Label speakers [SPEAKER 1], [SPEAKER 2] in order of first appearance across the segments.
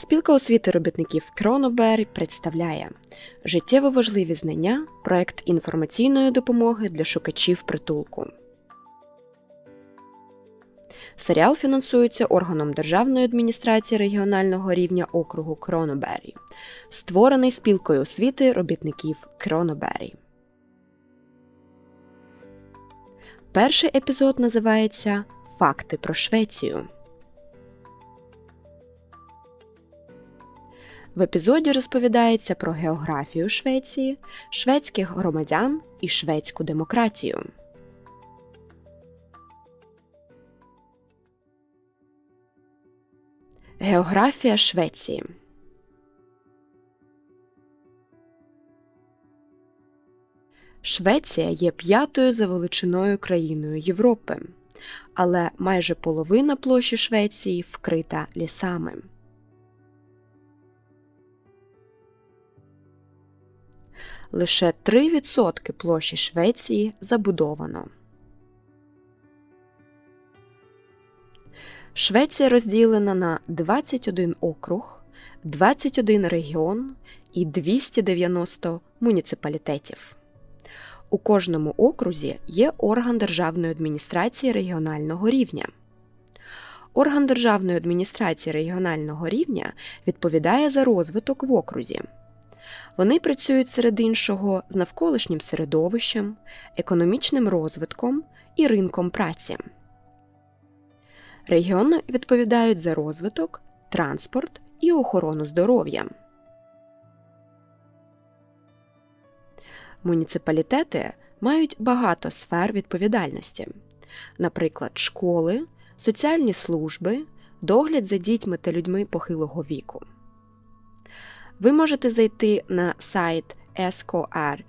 [SPEAKER 1] Спілка освіти робітників Кронобері представляє життєво важливі знання, проект інформаційної допомоги для шукачів притулку. Серіал фінансується органом Державної адміністрації регіонального рівня округу Кронобері, створений спілкою освіти робітників Кронобері. Перший епізод називається Факти про Швецію. В епізоді розповідається про географію Швеції, шведських громадян і шведську демократію. Географія Швеції Швеція є п'ятою за величиною країною Європи, але майже половина площі Швеції вкрита лісами. Лише 3% площі Швеції забудовано. Швеція розділена на 21 округ, 21 регіон і 290 муніципалітетів. У кожному окрузі є орган державної адміністрації регіонального рівня. Орган державної адміністрації регіонального рівня відповідає за розвиток в окрузі. Вони працюють серед іншого з навколишнім середовищем, економічним розвитком і ринком праці. Регіони відповідають за розвиток, транспорт і охорону здоров'я. Муніципалітети мають багато сфер відповідальності, наприклад, школи, соціальні служби, догляд за дітьми та людьми похилого віку. Ви можете зайти на сайт skr.se,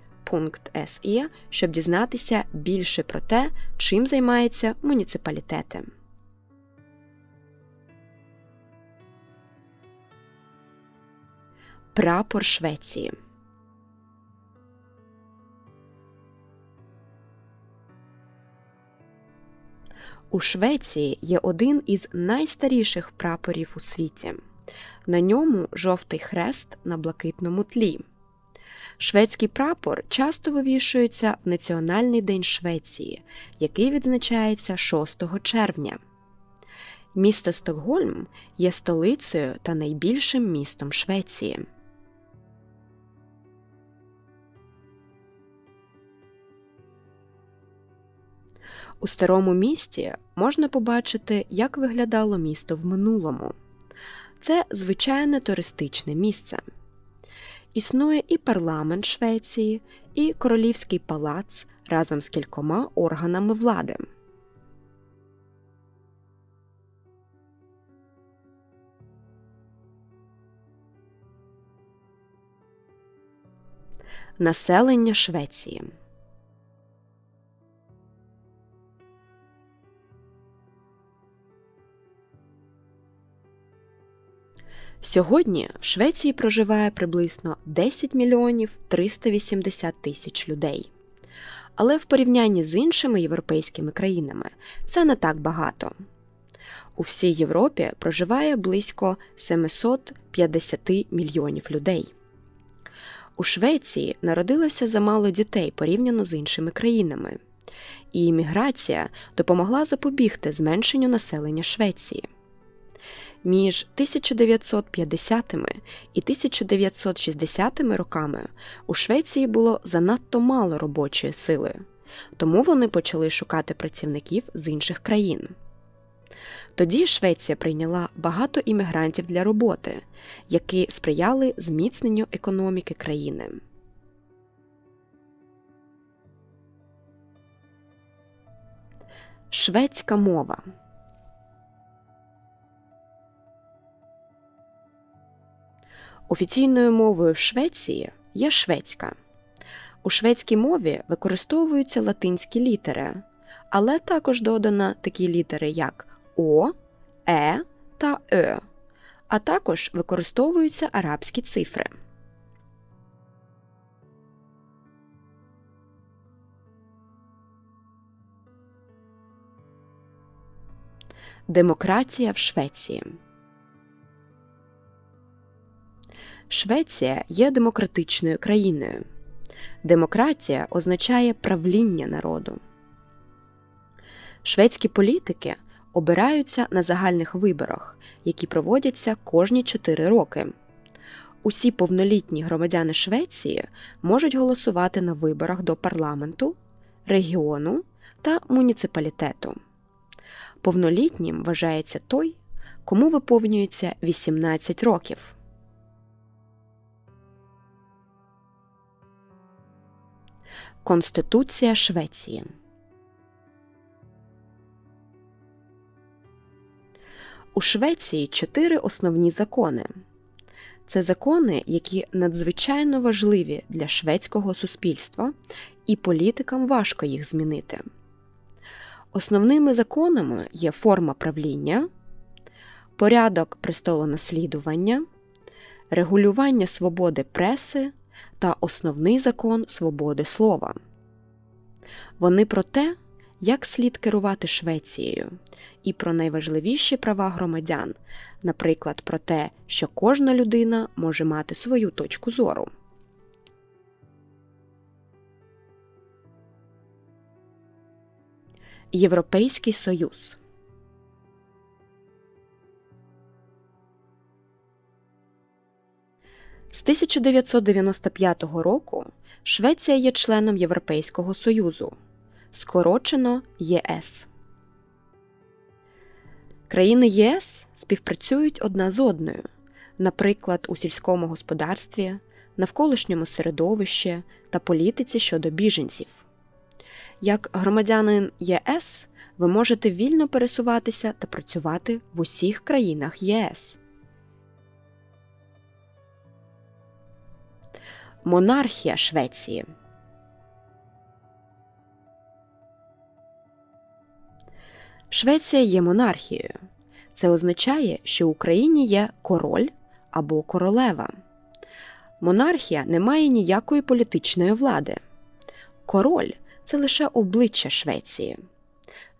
[SPEAKER 1] щоб дізнатися більше про те, чим займаються муніципалітети. Прапор Швеції У Швеції є один із найстаріших прапорів у світі. На ньому жовтий хрест на блакитному тлі. Шведський прапор часто вивішується в Національний день Швеції, який відзначається 6 червня. Місто Стокгольм є столицею та найбільшим містом Швеції. У старому місті можна побачити, як виглядало місто в минулому. Це звичайне туристичне місце. Існує і парламент Швеції, і королівський палац разом з кількома органами влади. Населення Швеції Сьогодні в Швеції проживає приблизно 10 мільйонів 380 тисяч людей. Але в порівнянні з іншими європейськими країнами це не так багато. У всій Європі проживає близько 750 мільйонів людей. У Швеції народилося замало дітей порівняно з іншими країнами, і імміграція допомогла запобігти зменшенню населення Швеції. Між 1950 і 1960 роками у Швеції було занадто мало робочої сили, тому вони почали шукати працівників з інших країн. Тоді Швеція прийняла багато іммігрантів для роботи, які сприяли зміцненню економіки країни. Шведська мова Офіційною мовою в Швеції є шведська. У шведській мові використовуються латинські літери, але також додано такі літери, як О, Е та Е, а також використовуються арабські цифри. Демократія в Швеції Швеція є демократичною країною. Демократія означає правління народу. Шведські політики обираються на загальних виборах, які проводяться кожні 4 роки. Усі повнолітні громадяни Швеції можуть голосувати на виборах до парламенту, регіону та муніципалітету. Повнолітнім вважається той, кому виповнюється 18 років. Конституція Швеції У Швеції чотири основні закони. Це закони, які надзвичайно важливі для шведського суспільства, і політикам важко їх змінити. Основними законами є форма правління, порядок престолонаслідування, регулювання свободи преси та основний закон свободи слова. Вони про те, як слід керувати Швецією, і про найважливіші права громадян, наприклад, про те, що кожна людина може мати свою точку зору. Європейський Союз З 1995 року Швеція є членом Європейського Союзу, скорочено ЄС. Країни ЄС співпрацюють одна з одною, наприклад, у сільському господарстві, навколишньому середовищі та політиці щодо біженців. Як громадянин ЄС ви можете вільно пересуватися та працювати в усіх країнах ЄС. Монархія Швеції Швеція є монархією. Це означає, що в Україні є король або королева. Монархія не має ніякої політичної влади. Король це лише обличчя Швеції.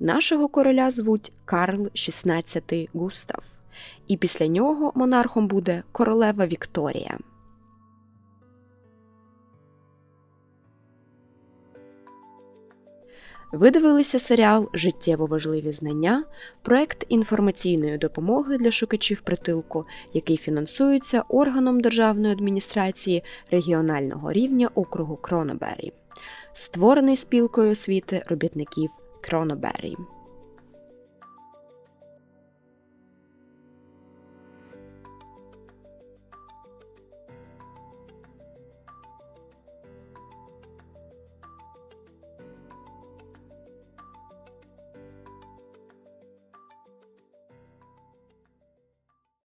[SPEAKER 1] Нашого короля звуть Карл XVI Густав, і після нього монархом буде королева Вікторія. Ви дивилися серіал Життєво важливі знання, проект інформаційної допомоги для шукачів притулку, який фінансується органом державної адміністрації регіонального рівня округу Кронобері, створений спілкою освіти робітників Кронобері.